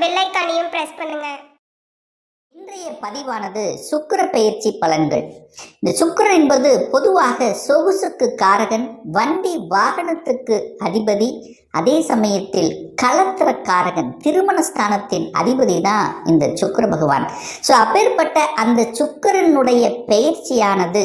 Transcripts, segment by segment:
Bell ஐக்கானையும் press பண்ணுங்க. இன்றைய பதிவானது சுக்கிர பயிற்சி பலன்கள். இந்த சுக்கரன் என்பது பொதுவாக சொகுசுக்கு காரகன் வண்டி வாகனத்துக்கு அதிபதி அதே சமயத்தில் கலத்திர காரகன் திருமண ஸ்தானத்தின் அதிபதி தான் இந்த சுக்கிர பகவான். ஸோ அப்பேற்பட்ட அந்த சுக்கிரனுடைய பயிற்சியானது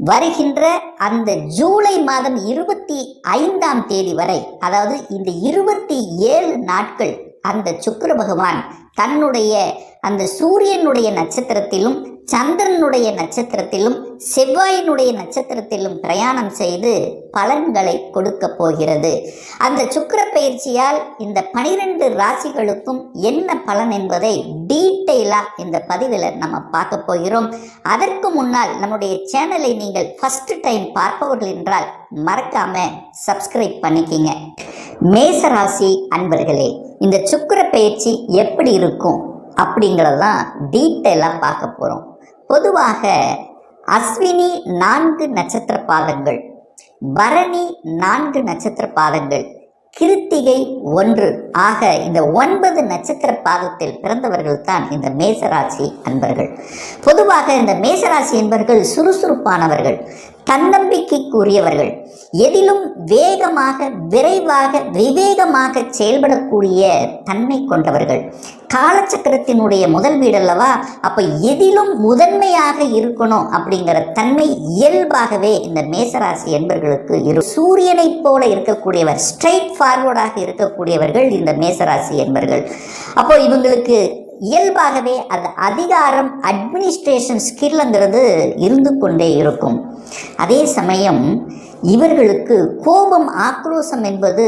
வருகின்ற அந்த ஜூலை மாதம் இருபத்தி ஐந்தாம் தேதி வரை அதாவது இந்த இருபத்தி ஏழு நாட்கள் அந்த சுக்கர பகவான் தன்னுடைய அந்த சூரியனுடைய நட்சத்திரத்திலும் சந்திரனுடைய நட்சத்திரத்திலும் செவ்வாயினுடைய நட்சத்திரத்திலும் பிரயாணம் செய்து பலன்களை கொடுக்க போகிறது. அந்த சுக்கிர பயிற்சியால் இந்த பனிரெண்டு ராசிகளுக்கும் என்ன பலன் என்பதை டீட்டெயிலாக இந்த பதிவில் நம்ம பார்க்க போகிறோம். அதற்கு முன்னால் நம்முடைய சேனலை நீங்கள் ஃபஸ்ட்டு டைம் பார்ப்பவர்கள் என்றால் மறக்காம சப்ஸ்கிரைப் பண்ணிக்கிங்க. மேசராசி அன்பர்களே இந்த சுக்கிர பயிற்சி எப்படி இருக்கும் அப்படிங்கிறதான் டீட்டெயிலாக பார்க்க போகிறோம் பொதுவாக அஸ்வினி நான்கு நட்சத்திர பாதங்கள் பரணி நான்கு நட்சத்திர பாதங்கள் கிருத்திகை ஒன்று. ஆக இந்த ஒன்பது நட்சத்திர பாதத்தில் பிறந்தவர்கள் தான் இந்த மேசராசி அன்பர்கள். பொதுவாக இந்த மேசராசி என்பவர்கள் சுறுசுறுப்பானவர்கள் தன்னம்பிக்கைக்குரியவர்கள். எதிலும் வேகமாக விரைவாக விவேகமாக செயல்படக்கூடிய தன்மை கொண்டவர்கள். காலச்சக்கரத்தினுடைய முதல் வீடல்லவா அப்போ எதிலும் முதன்மையாக இருக்கணும் அப்படிங்கிற தன்மை இயல்பாகவே இந்த மேசராசி என்பர்களுக்கு இரு சூரியனைப் போல இருக்கக்கூடியவர் ஸ்ட்ரைட் ஃபார்வர்டாக இருக்கக்கூடியவர்கள் இந்த மேசராசி என்பர்கள். அப்போ இவங்களுக்கு இயல்பாகவே அது அதிகாரம் அட்மினிஸ்ட்ரேஷன் ஸ்கில்ங்கிறது இருந்து கொண்டே இருக்கும். அதே சமயம் இவர்களுக்கு கோபம் ஆக்ரோஷம் என்பது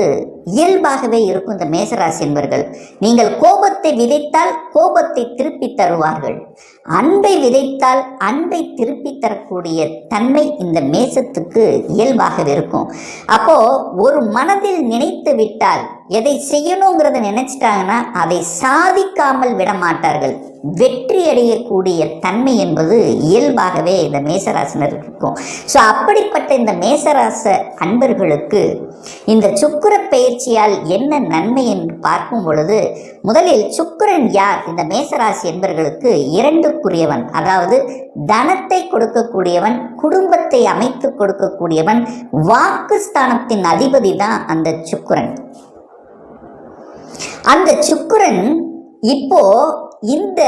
இயல்பாகவே இருக்கும் இந்த மேசராசி என்பர்கள். நீங்கள் கோபத்தை விதைத்தால் கோபத்தை திருப்பி தருவார்கள். அன்பை விதைத்தால் அன்பை திருப்பி தரக்கூடிய தன்மை இந்த மேசத்துக்கு இயல்பாகவே இருக்கும். அப்போ ஒரு மனதில் நினைத்து விட்டால் எதை செய்யணுங்கிறத நினைச்சிட்டாங்கன்னா அதை சாதிக்காமல் விட மாட்டார்கள் வெற்றி அடையக்கூடிய தன்மை என்பது இயல்பாகவே இந்த மேசராசினருக்கு இருக்கும். ஸோ அப்படிப்பட்ட இந்த மேசராச அன்பர்களுக்கு இந்த சுக்கிர பயிற்சியால் என்ன நன்மை என்று பார்க்கும் பொழுது முதலில் சுக்கரன் யார்? இந்த மேசராசி என்பர்களுக்கு இரண்டுக்குரியவன் அதாவது தனத்தை கொடுக்கக்கூடியவன் குடும்பத்தை அமைத்து கொடுக்கக்கூடியவன் வாக்குஸ்தானத்தின் அதிபதி தான் அந்த சுக்கரன். அந்த சுக்கரன் இப்போ இந்த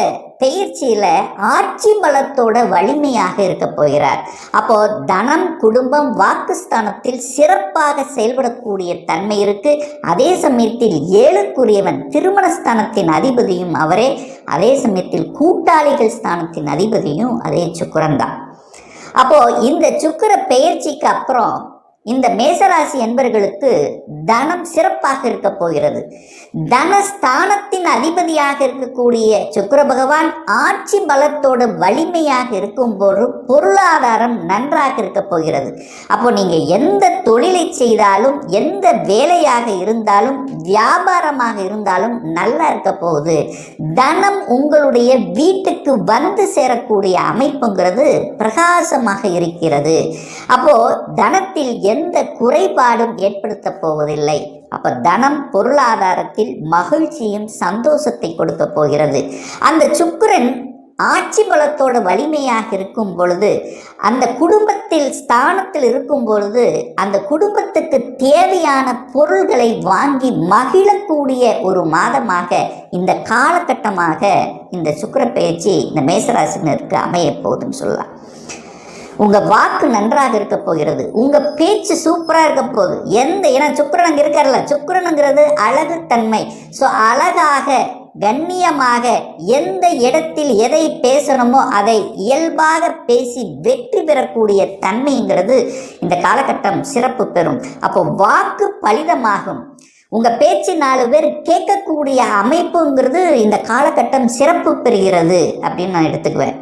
பெயர்ச்சியில் ஆட்சி பலத்தோட வலிமையாக இருக்க போகிறார். அப்போ தனம் குடும்பம் வாக்குஸ்தானத்தில் சிறப்பாக செயல்படக்கூடிய தன்மை இருக்கு. அதே சமயத்தில் ஏழுக்குரியவன் திருமணஸ்தானத்தின் அதிபதியும் அவரே. அதே சமயத்தில் கூட்டாளிகள் ஸ்தானத்தின் அதிபதியும் அதே சுக்கரன் தான். அப்போ இந்த சுக்கர பெயர்ச்சிக்கு அப்புறம் இந்த மேசராசி என்பர்களுக்கு தனம் சிறப்பாக இருக்க போகிறது. தனஸ்தானத்தின் அதிபதியாக இருக்கக்கூடிய சுக்கர பகவான் ஆட்சி பலத்தோட வலிமையாக இருக்கும் போது பொருளாதாரம் நன்றாக இருக்க போகிறது. அப்போ நீங்க எந்த தொழிலை செய்தாலும் எந்த வேலையாக இருந்தாலும் வியாபாரமாக இருந்தாலும் நல்லா இருக்க போகுது. தனம் உங்களுடைய வீட்டுக்கு வந்து சேரக்கூடிய அமைப்புங்கிறது பிரகாசமாக இருக்கிறது. அப்போ தனத்தில் எந்த எந்த குறைபாடும் ஏற்படுத்த போவதில்லை. அப்ப தனம் பொருளாதாரத்தில் மகிழ்ச்சியும் சந்தோஷத்தை கொடுக்க போகிறது. அந்த சுக்கரன் ஆட்சி பலத்தோட வலிமையாக இருக்கும் பொழுது அந்த குடும்பத்தில் ஸ்தானத்தில் இருக்கும் பொழுது அந்த குடும்பத்துக்கு தேவையான பொருள்களை வாங்கி மகிழக்கூடிய ஒரு மாதமாக இந்த காலகட்டமாக இந்த சுக்கர பயிற்சி இந்த மேசராசினருக்கு அமைய போகுதுன்னு சொல்லலாம். உங்கள் வாக்கு நன்றாக இருக்க போகிறது. உங்கள் பேச்சு சூப்பராக இருக்க போகுது. எந்த ஏன்னா சுக்கரன் அங்கே இருக்கார்ல. சுக்கரனுங்கிறது அழகு தன்மை. ஸோ அழகாக கண்ணியமாக எந்த இடத்தில் எதை பேசணுமோ அதை இயல்பாக பேசி வெற்றி பெறக்கூடிய தன்மைங்கிறது இந்த காலகட்டம் சிறப்பு பெறும். அப்போ வாக்கு பலிதமாகும். உங்கள் பேச்சு நாலு பேர் கேட்கக்கூடிய அமைப்புங்கிறது இந்த காலகட்டம் சிறப்பு பெறுகிறது அப்படின்னு நான் எடுத்துக்குவேன்.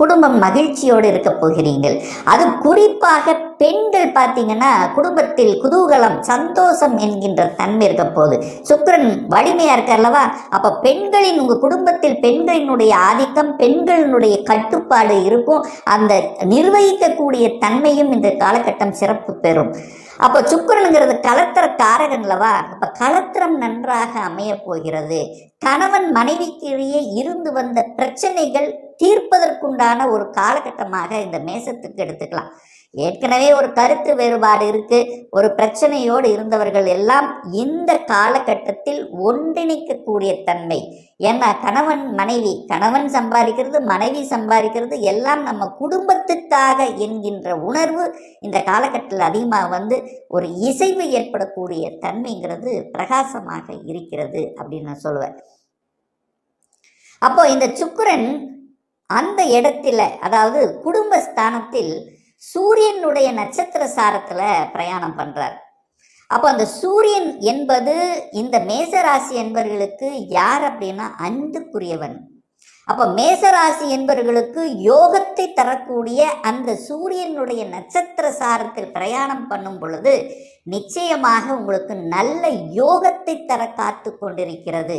குடும்பம் மகிழ்ச்சியோடு இருக்க போகிறீர்கள். அது குறிப்பாக பெண்கள் பார்த்தீங்கன்னா குடும்பத்தில் குதூகலம் சந்தோஷம் என்கின்ற தன்மை இருக்க போகுது. சுக்கிரன் வலிமையா இருக்கல்லவா அப்ப பெண்களின் உங்க குடும்பத்தில் பெண்களினுடைய ஆதிக்கம் பெண்களினுடைய கட்டுப்பாடு இருக்கும். அந்த நிர்வகிக்கக்கூடிய தன்மையும் இந்த காலகட்டம் சிறப்பு பெறும். அப்போ சுக்கரனுங்கிறது கலத்திர காரகன்லவா அப்போ கலத்திரம் நன்றாக அமைய போகிறது. கணவன் மனைவிக்கிடையே இருந்து வந்த பிரச்சனைகள் தீர்ப்பதற்குண்டான ஒரு காலகட்டமாக இந்த மேசத்துக்கு எடுத்துக்கலாம். ஏற்கனவே ஒரு கருத்து வேறுபாடு இருக்கு. ஒரு பிரச்சனையோடு இருந்தவர்கள் எல்லாம் இந்த காலகட்டத்தில் ஒன்றிணைக்கக்கூடிய தன்மை. ஏன்னா கணவன் மனைவி கணவன் சம்பாதிக்கிறது மனைவி சம்பாதிக்கிறது எல்லாம் நம்ம குடும்பத்துக்காக என்கின்ற உணர்வு இந்த காலகட்டத்தில் அதிகமாக வந்து ஒரு இசைவு ஏற்படக்கூடிய தன்மைங்கிறது பிரகாசமாக இருக்கிறது அப்படின்னு நான் சொல்லுவேன். அப்போ இந்த சுக்கரன் அந்த இடத்துல அதாவது குடும்ப ஸ்தானத்தில் சூரியனுடைய நட்சத்திர சாரத்தில் பிரயாணம் பண்ணுறார் அப்போ அந்த சூரியன் என்பது இந்த மேசராசி என்பவர்களுக்கு யார் அப்படின்னா அன்புக்குரியவன். அப்போ மேசராசி என்பவர்களுக்கு யோகத்தை தரக்கூடிய அந்த சூரியனுடைய நட்சத்திர சாரத்தில் பிரயாணம் பண்ணும் பொழுது நிச்சயமாக உங்களுக்கு நல்ல யோகத்தை தர காத்து கொண்டிருக்கிறது.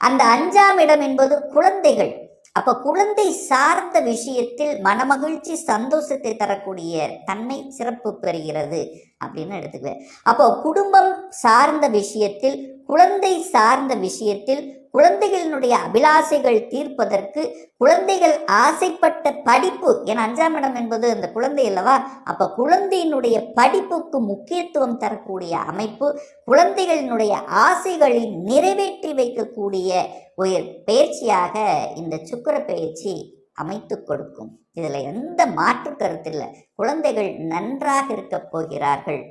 அந்த அஞ்சாம் இடம் என்பது குழந்தைகள். அப்ப குழந்தை சார்ந்த விஷயத்தில் மனமகிழ்ச்சி சந்தோஷத்தை தரக்கூடிய தன்மை சிறப்பு பெறுகிறது அப்படின்னு எடுத்துக்குவேன். அப்போ குடும்பம் சார்ந்த விஷயத்தில் குழந்தை சார்ந்த விஷயத்தில் குழந்தைகளினுடைய அபிலாசைகள் தீர்ப்பதற்கு குழந்தைகள் ஆசைப்பட்ட படிப்பு என் அஞ்சாம் இடம் என்பது அந்த குழந்தை அல்லவா? அப்ப குழந்தையினுடைய படிப்புக்கு முக்கியத்துவம் தரக்கூடிய அமைப்பு குழந்தைகளினுடைய ஆசைகளை நிறைவேற்றி வைக்கக்கூடிய ஒரு பயிற்சியாக இந்த சுக்கிர பயிற்சி அமைத்து கொடுக்கும். இதில் எந்த மாற்று கருத்தில்லை குழந்தைகள் நன்றாக இருக்கப் போகிறார்கள்.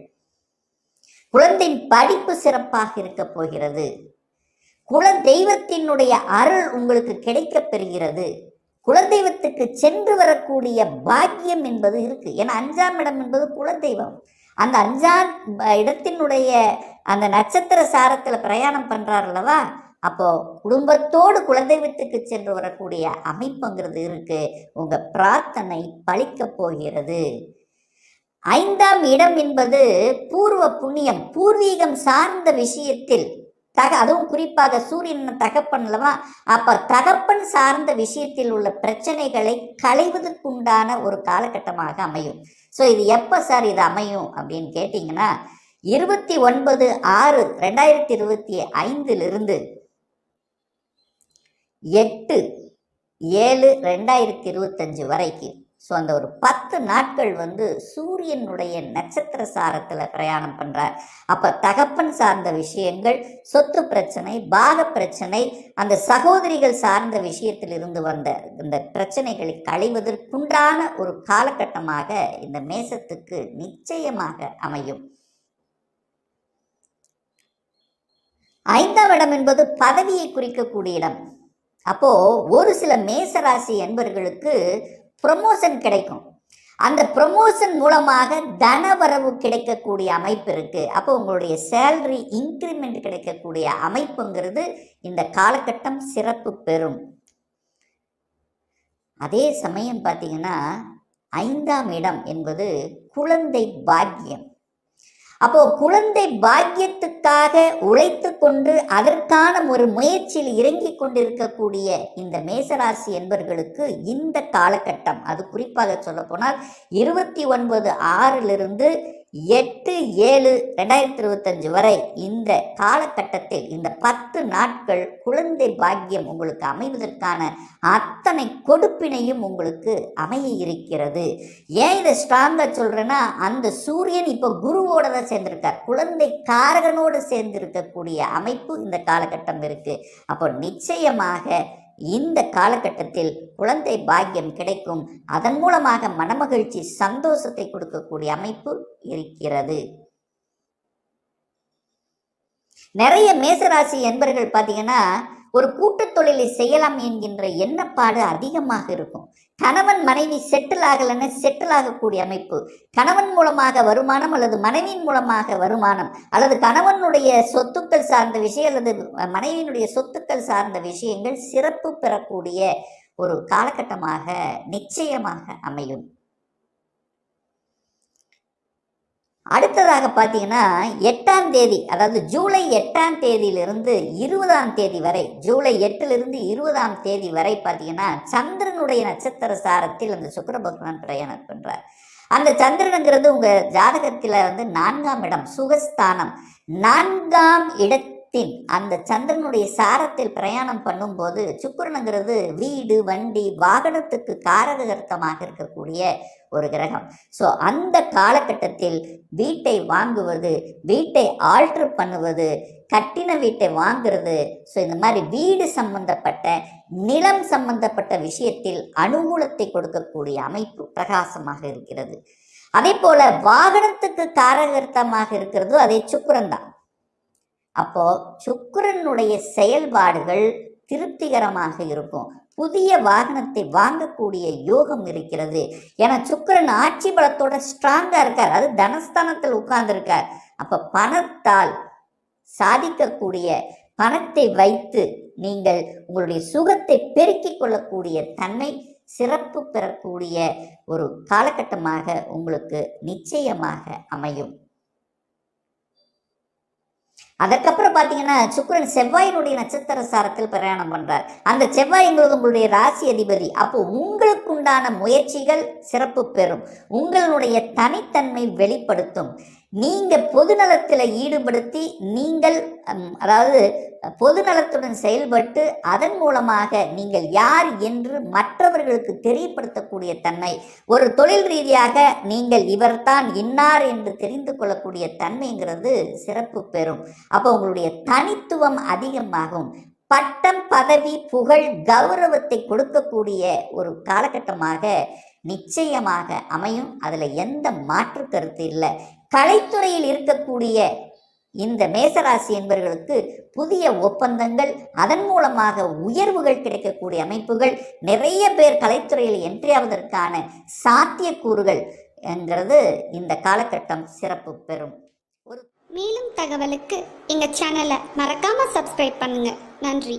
குழந்தையின் படிப்பு சிறப்பாக இருக்கப் போகிறது. குல தெய்வத்தினுடைய அருள் உங்களுக்கு கிடைக்கப் பெறுகிறது குலதெய்வத்துக்கு சென்று வரக்கூடிய பாக்கியம் என்பது இருக்கு. ஏன்னா அஞ்சாம் இடம் என்பது குலதெய்வம். அந்த அஞ்சாம் இடத்தினுடைய அந்த நட்சத்திர சாரத்தில் பிரயாணம் பண்ணுறார் அல்லவா? அப்போ குடும்பத்தோடு குலதெய்வத்துக்கு சென்று வரக்கூடிய அமைப்புங்கிறது இருக்கு. உங்க பிரார்த்தனை பழிக்கப் போகிறது. ஐந்தாம் இடம் என்பது பூர்வ புண்ணியம் பூர்வீகம் சார்ந்த விஷயத்தில் தக அதுவும் குறிப்பாக சூரியன் தகப்பன்லவா அப்போ தகப்பன் சார்ந்த விஷயத்தில் உள்ள பிரச்சனைகளை களைவதற்குண்டான ஒரு காலகட்டமாக அமையும். ஸோ இது எப்போ சார் இது அமையும் அப்படின்னு கேட்டிங்கன்னா இருபத்தி ஒன்பது ஆறு ரெண்டாயிரத்தி இருபத்தி ஐந்திலிருந்து எட்டு ஏழு ரெண்டாயிரத்தி இருபத்தஞ்சு வரைக்கும். ஸோ அந்த ஒரு பத்து நாட்கள் வந்து சூரியனுடைய நட்சத்திர சாரத்தில் பிரயாணம் பண்ணுறார் அப்போ தகப்பன் சார்ந்த விஷயங்கள் சொத்து பிரச்சனை பாக பிரச்சனை அந்த சகோதரிகள் சார்ந்த விஷயத்தில் இருந்து வந்த இந்த பிரச்சனைகளை களைவதற்குண்டான ஒரு காலகட்டமாக இந்த மேசத்துக்கு நிச்சயமாக அமையும். ஐந்தாம் இடம் என்பது பதவியை குறிக்கக்கூடிய இடம். அப்போ ஒரு சில மேசராசி என்பர்களுக்கு ப்ரொமோஷன் கிடைக்கும். அந்த ப்ரொமோஷன் மூலமாக தனவரவு கிடைக்கக்கூடிய அமைப்பு இருக்குது அப்போ உங்களுடைய சேலரி இன்க்ரிமெண்ட் கிடைக்கக்கூடிய அமைப்புங்கிறது இந்த காலகட்டம் சிறப்பு பெறும். அதே சமயம் பார்த்தீங்கன்னா ஐந்தாம் இடம் என்பது குழந்தை பாக்கியம். அப்போ குழந்தை ராஜ்யத்துக்காக உழைத்து கொண்டு அதற்கான ஒரு முயற்சியில் இறங்கிக் கொண்டிருக்கக்கூடிய இந்த மேசராசி என்பவர்களுக்கு இந்த காலகட்டம் அது குறிப்பாக சொல்ல போனால் இருபத்தி ஒன்பது ஆறிலிருந்து எட்டு ஏழு ரெண்டாயிரத்தி இருபத்தஞ்சு வரை இந்த காலகட்டத்தில் இந்த பத்து நாட்கள் குழந்தை பாக்கியம் உங்களுக்கு அமைவதற்கான அத்தனை கொடுப்பினையும் உங்களுக்கு அமைய இருக்கிறது. ஏன் இதை ஸ்ட்ராங்காக சொல்கிறேன்னா அந்த சூரியன் இப்போ குருவோட தான் சேர்ந்திருக்கார். குழந்தை காரகனோடு சேர்ந்திருக்கக்கூடிய அமைப்பு இந்த காலகட்டம் இருக்கு. அப்போ நிச்சயமாக இந்த காலகட்டத்தில் குழந்தை பாக்கியம் கிடைக்கும். அதன் மூலமாக மனமகிழ்ச்சி சந்தோஷத்தை கொடுக்கக்கூடிய அமைப்பு இருக்கிறது. நிறைய மேசராசி என்பர்கள் பார்த்தீங்கன்னா ஒரு கூட்டத் தொழிலை செய்யலாம் என்கின்ற எண்ணப்பாடு அதிகமாக இருக்கும். கணவன் மனைவி செட்டில் ஆகலைன்னு செட்டில் ஆகக்கூடிய அமைப்பு. கணவன் மூலமாக வருமானம் அல்லது மனைவியின் மூலமாக வருமானம் அல்லது கணவனுடைய சொத்துக்கள் சார்ந்த விஷயம் அல்லது மனைவியினுடைய சொத்துக்கள் சார்ந்த விஷயங்கள் சிறப்பு பெறக்கூடிய ஒரு காலகட்டமாக நிச்சயமாக அமையும். அடுத்ததாக பார்த்தீங்கன்னா எட்டாம் தேதி அதாவது ஜூலை எட்டாம் தேதியிலிருந்து இருபதாம் தேதி வரை ஜூலை எட்டிலிருந்து இருபதாம் தேதி வரை பார்த்தீங்கன்னா சந்திரனுடைய நட்சத்திர சாரத்தில் அந்த சுக்கர பகவான் பிரயாணம் பண்ணுறார் அந்த சந்திரனுங்கிறது உங்கள் ஜாதகத்தில் வந்து நான்காம் இடம் சுகஸ்தானம். நான்காம் தின் அந்த சந்திரனுடைய சாரத்தில் பிரயாணம் பண்ணும்போது சுக்கிரனுங்கிறது வீடு வண்டி வாகனத்துக்கு காரகர்த்தமாக இருக்கக்கூடிய ஒரு கிரகம். ஸோ அந்த காலகட்டத்தில் வீட்டை வாங்குவது வீட்டை ஆல்ட்ரு பண்ணுவது கட்டின வீட்டை வாங்குறது ஸோ இந்த மாதிரி வீடு சம்பந்தப்பட்ட நிலம் சம்பந்தப்பட்ட விஷயத்தில் அனுகூலத்தை கொடுக்கக்கூடிய அமைப்பு பிரகாசமாக இருக்கிறது. அதே போல வாகனத்துக்கு காரகர்த்தமாக இருக்கிறதோ அதே சுக்கிரன் தான். அப்போ சுக்கரனுடைய செயல்பாடுகள் திருப்திகரமாக இருக்கும். புதிய வாகனத்தை வாங்கக்கூடிய யோகம் இருக்கிறது. ஏன்னா சுக்கிரன் ஆட்சி பலத்தோட ஸ்ட்ராங்காக இருக்கார். அது தனஸ்தானத்தில் உட்கார்ந்துருக்கார். அப்போ பணத்தால் சாதிக்கக்கூடிய பணத்தை வைத்து நீங்கள் உங்களுடைய சுகத்தை பெருக்கிக் கொள்ளக்கூடிய தன்மை சிறப்பு பெறக்கூடிய ஒரு காலகட்டமாக உங்களுக்கு நிச்சயமாக அமையும். அதற்கப்புறம் பார்த்தீங்கன்னா சுக்கரன் செவ்வாயினுடைய நட்சத்திர சாரத்தில் பிரயாணம் பண்ணுறார் அந்த செவ்வாய் எங்களுக்கு உங்களுடைய ராசி அதிபதி. அப்போ உங்களுக்குண்டான முயற்சிகள் சிறப்பு பெறும். உங்களுடைய தனித்தன்மை வெளிப்படுத்தும். நீங்க பொதுநலத்தில் ஈடுபடுத்தி நீங்கள் அதாவது பொதுநலத்துடன் செயல்பட்டு அதன் மூலமாக நீங்கள் யார் என்று மற்றவர்களுக்கு தெரியப்படுத்தக்கூடிய தன்மை ஒரு தொழில் ரீதியாக நீங்கள் இவர்தான் இன்னார் என்று தெரிந்து கொள்ளக்கூடிய தன்மைங்கிறது சிறப்பு பெறும். அப்போ உங்களுடைய தனித்துவம் அதிகமாகும். பட்டம் பதவி புகழ் கௌரவத்தை கொடுக்கக்கூடிய ஒரு காலகட்டமாக நிச்சயமாக அமையும். அதில் எந்த மாற்று கருத்து இல்லை. கலைத்துறையில் இருக்கக்கூடிய இந்த மேசராசி என்பவர்களுக்கு புதிய ஒப்பந்தங்கள் அதன் மூலமாக உயர்வுகள் கிடைக்கக்கூடிய அமைப்புகள் நிறைய பேர் கலைத்துறையில் என்ட்ரி ஆவதற்கான சாத்தியக்கூறுகள் என்கிறது இந்த காலகட்டம் சிறப்பு பெறும். ஒரு மேலும் தகவலுக்கு எங்கள் சேனலை மறக்காமல் சப்ஸ்கிரைப் பண்ணுங்கள் நன்றி.